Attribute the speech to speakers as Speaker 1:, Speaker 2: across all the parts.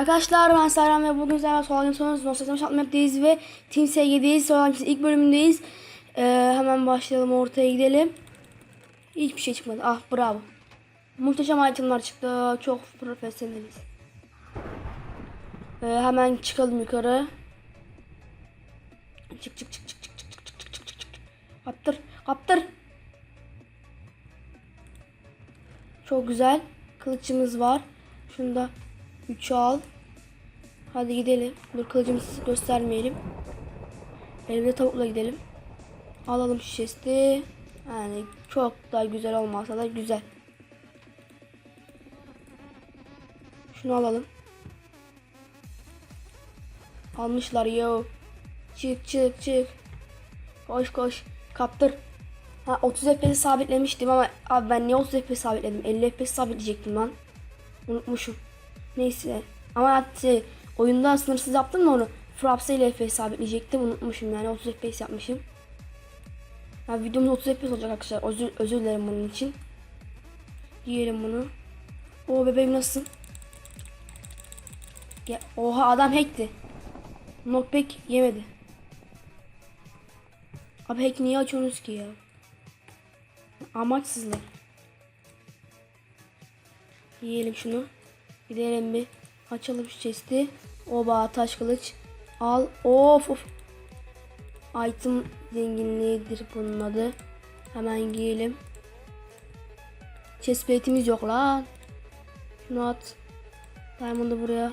Speaker 1: Arkadaşlar ben Serhan ve bugün sizlerle Soğan Sonuz Nostalji Shop Map'teyiz ve Team SG'deyiz. Soğan ilk bölümündeyiz. Ee, hemen başlayalım ortaya gidelim. Hiçbir şey çıkmadı. Ah bravo. Muhteşem itemlar çıktı. Çok profesyoneliz. Ee, hemen çıkalım yukarı. Çık çık çık çık çık çık çık çık çık çık çık. Kaptır kaptır. Çok güzel. Kılıçımız var. Şunu da 3 al. Hadi gidelim. Dur kılıcımızı göstermeyelim. Elimde tavukla gidelim. Alalım şu chest'i. Yani çok da güzel olmasa da güzel. Şunu alalım. Almışlar yo. Çık çık çık. Koş koş. Kaptır. Ha 30 FPS sabitlemiştim ama abi ben niye 30 FPS sabitledim? 50 FPS sabitleyecektim lan. Unutmuşum. Neyse. Ama şey, oyunda sınırsız yaptım da onu. Frapsa ile FPS sabitleyecektim. Unutmuşum yani 30 FPS yapmışım. Ya videomuz 30 FPS olacak arkadaşlar. Özür, özür dilerim bunun için. Yiyelim bunu. O bebeğim nasılsın? Ya, oha adam hackti. Knockback yemedi. Abi hack niye açıyorsunuz ki ya? Amaçsızlar. Yiyelim şunu. Gidelim bir. Açalım şu chest'i. Oba taş kılıç. Al. Of of. Item zenginliğidir bunun adı. Hemen giyelim. Chest plate'imiz yok lan. Şunu at. Diamond'ı buraya.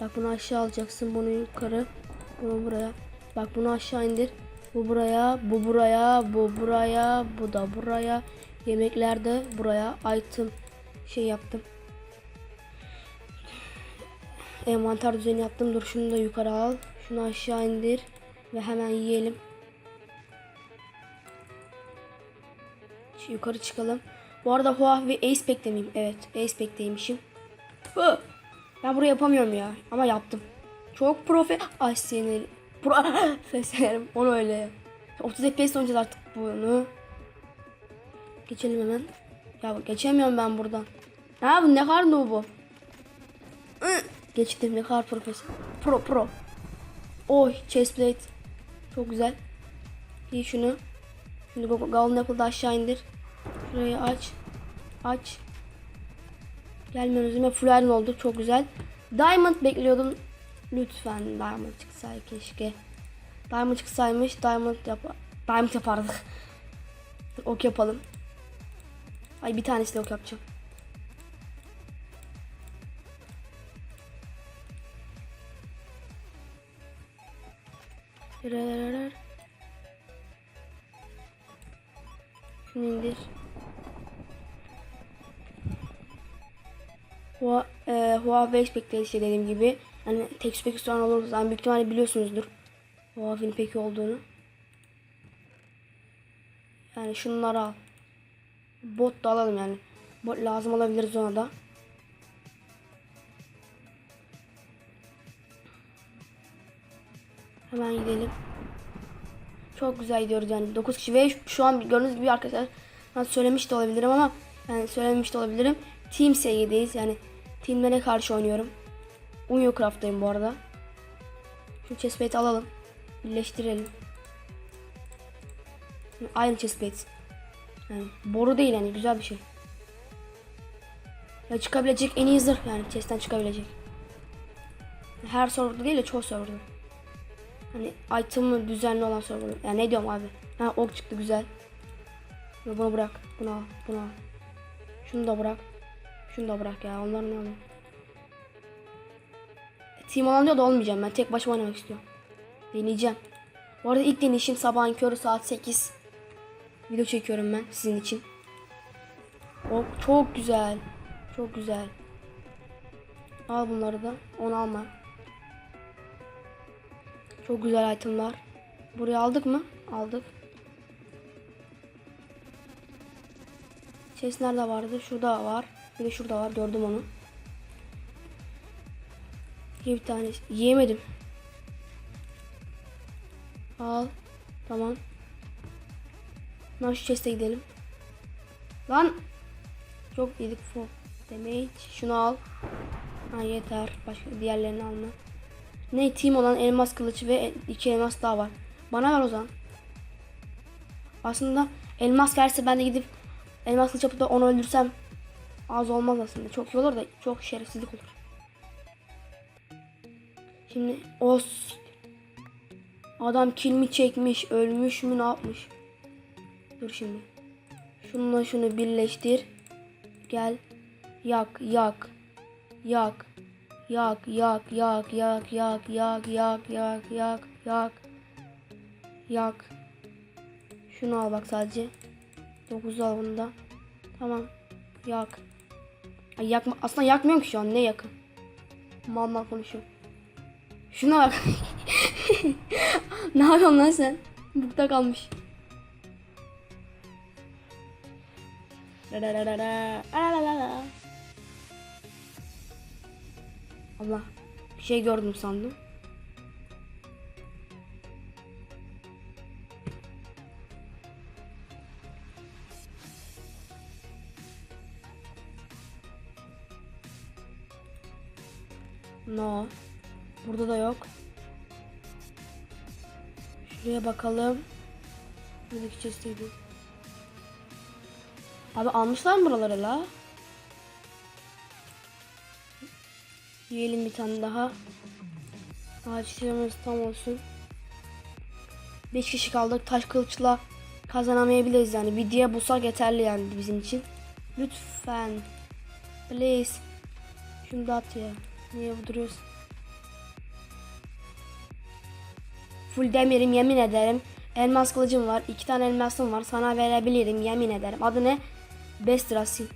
Speaker 1: Bak bunu aşağı alacaksın. Bunu yukarı. Bunu buraya. Bak bunu aşağı indir. Bu buraya, bu buraya, bu buraya, bu da buraya. Yemekler de buraya. Item şey yaptım. Envanter düzeni yaptım. Dur şunu da yukarı al. Şunu aşağı indir. Ve hemen yiyelim. Şu yukarı çıkalım. Bu arada Huawei Ace Pack'te miyim? Evet Ace Pack'teymişim. Hı! Ben burayı yapamıyorum ya. Ama yaptım. Çok profe... Ay sinir. Profesyonelim. Onu öyle. 30 FPS oynayacağız artık bunu. Geçelim hemen. Ya geçemiyorum ben buradan. Ne bu ne kadar bu? Geçtim ne kadar profesör. Pro pro. Oy chestplate. Çok güzel. İyi şunu. Şimdi go- Golden Apple'da aşağı indir. Şurayı aç. Aç. Gelmiyor üzerime full iron oldu. Çok güzel. Diamond bekliyordum. Lütfen Diamond çıksaydı keşke. Diamond çıksaymış. Diamond yap Diamond yapardık. ok yapalım. Ay bir tanesiyle ok yapacağım. Şunu indir. Hua, e, Huawei Spectre işte dediğim gibi. Hani tek spek sonra olursa yani büyük ihtimalle biliyorsunuzdur. Huawei'nin peki olduğunu. Yani şunları al. Bot da alalım yani. Bot lazım olabiliriz ona da. Hemen gidelim. Çok güzel gidiyoruz yani 9 kişi ve şu an gördüğünüz gibi arkadaşlar ben söylemiş de olabilirim ama yani söylemiş de olabilirim. Team SG'deyiz yani teamlere karşı oynuyorum. Unyo Craft'tayım bu arada. Şu chestplate alalım. Birleştirelim. Aynı chestplate. Yani boru değil yani güzel bir şey. Ya çıkabilecek en iyi zırh yani chest'ten çıkabilecek. Her serverda değil de çoğu serverda. Hani item'ı düzenli olan server. Yani ne diyorum abi? Ha ok çıktı güzel. Bunu bırak. Bunu al. Bunu al. Şunu da bırak. Şunu da bırak ya. Onlar ne oluyor? Team olan diyor da olmayacağım. Ben tek başıma oynamak istiyorum. Deneyeceğim. Bu arada ilk deneyişim sabahın körü saat 8. Video çekiyorum ben sizin için. O çok güzel. Çok güzel. Al bunları da. Onu alma. Çok güzel itemlar. Buraya aldık mı? Aldık. Ses nerede vardı? Şurada var. Bir de şurada var. Gördüm onu. Bir tane yiyemedim. Al. Tamam. Lan şu chest'e gidelim. Lan. Çok yedik full damage. Şunu al. Ha yeter. Başka diğerlerini alma. Ne team olan elmas kılıç ve iki elmas daha var. Bana ver o zaman. Aslında elmas gelse ben de gidip elmas kılıç yapıp da onu öldürsem az olmaz aslında. Çok iyi olur da çok şerefsizlik olur. Şimdi os adam kill mi çekmiş, ölmüş mü, ne yapmış? Dur şimdi. Şununla şunu birleştir. Gel. Yak, yak. Yak. Yak, yak, yak, yak, yak, yak, yak, yak, yak, yak. Yak. Şunu al bak sadece. 9 al bunu da. Tamam. Yak. Ay yakma. Aslında yakmıyorum ki şu an. Ne yakın? Mal mal konuşuyorum. Şuna bak. ne yapıyorsun lan sen? Bukta kalmış. Allah. Bir şey gördüm sandım. No. Burada da yok. Şuraya bakalım. Buradaki chest'teydi. Abi almışlar mı buraları la? Yiyelim bir tane daha. Ağaç süremiz tam olsun. 5 kişi kaldık. Taş kılıçla kazanamayabiliriz yani. Bir diye bulsak yeterli yani bizim için. Lütfen. Please. Da at ya. Niye duruyorsun? Full demirim yemin ederim. Elmas kılıcım var. iki tane elmasım var. Sana verebilirim yemin ederim. Adı ne? Best Rasim.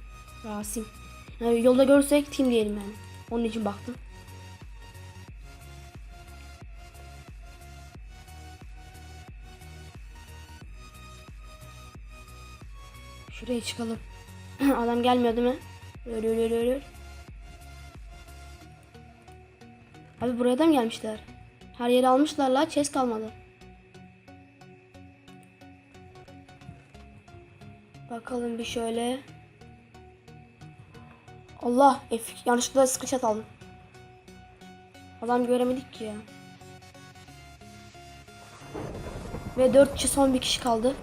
Speaker 1: Rasim. Yani yolda görürsek team diyelim yani. Onun için baktım. Şuraya çıkalım. Adam gelmiyor değil mi? Öyle öyle öyle öyle. Abi buraya da mı gelmişler? Her yeri almışlar la. Chest kalmadı. Bakalım bir şöyle. Allah F yanlışlıkla screenshot aldım. Adam göremedik ki ya. Ve 4 kişi son bir kişi kaldı.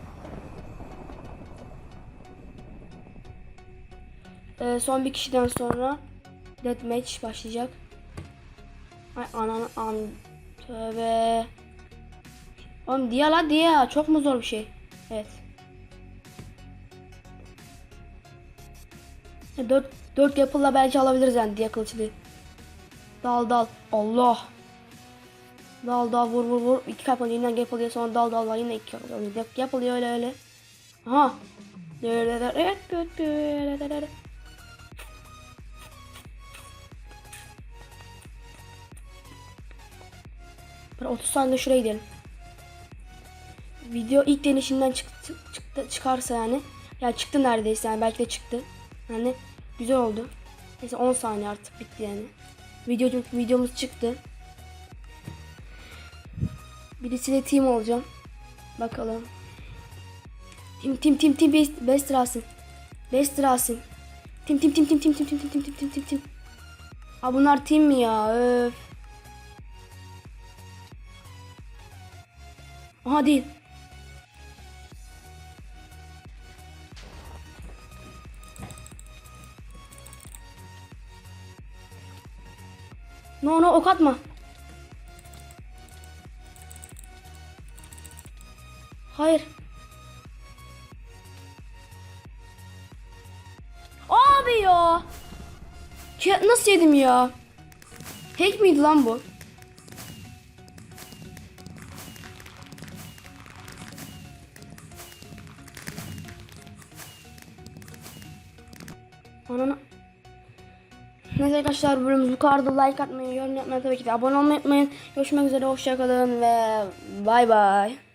Speaker 1: Ee, son bir kişiden sonra deathmatch başlayacak. Ay ananı an tövbe. Oğlum diye la diye çok mu zor bir şey? Evet. 4 4 yapılla belki alabiliriz yani diye kılıçlı. Dal dal. Allah. Dal dal vur vur vur. İki kalp alıyor. Yine yapılıyor. Sonra dal dal. Yine iki kalp alıyor. Yapılıyor öyle öyle. Aha. Evet. Bir 30 saniye şuraya gidelim. Video ilk denişinden çıktı, çıktı çıkarsa yani. Ya çıktı neredeyse yani belki de çıktı. Yani güzel oldu. Neyse 10 saniye artık bitti yani. Video, videomuz çıktı. Birisiyle team olacağım. Bakalım. Tim tim tim tim best, best Rasim. Best Rasim. Tim tim tim tim tim tim tim tim tim tim tim tim tim. Aa bunlar team mi ya? Öf. Aha değil. No no ok atma. Hayır. Abi ya. Ki nasıl yedim ya? Hack miydi lan bu? Ananı... Neyse arkadaşlar bölümümüz bu kadardı. Like atmayı, yorum yapmayı tabii ki de abone olmayı unutmayın. Görüşmek üzere, hoşçakalın ve bay bay.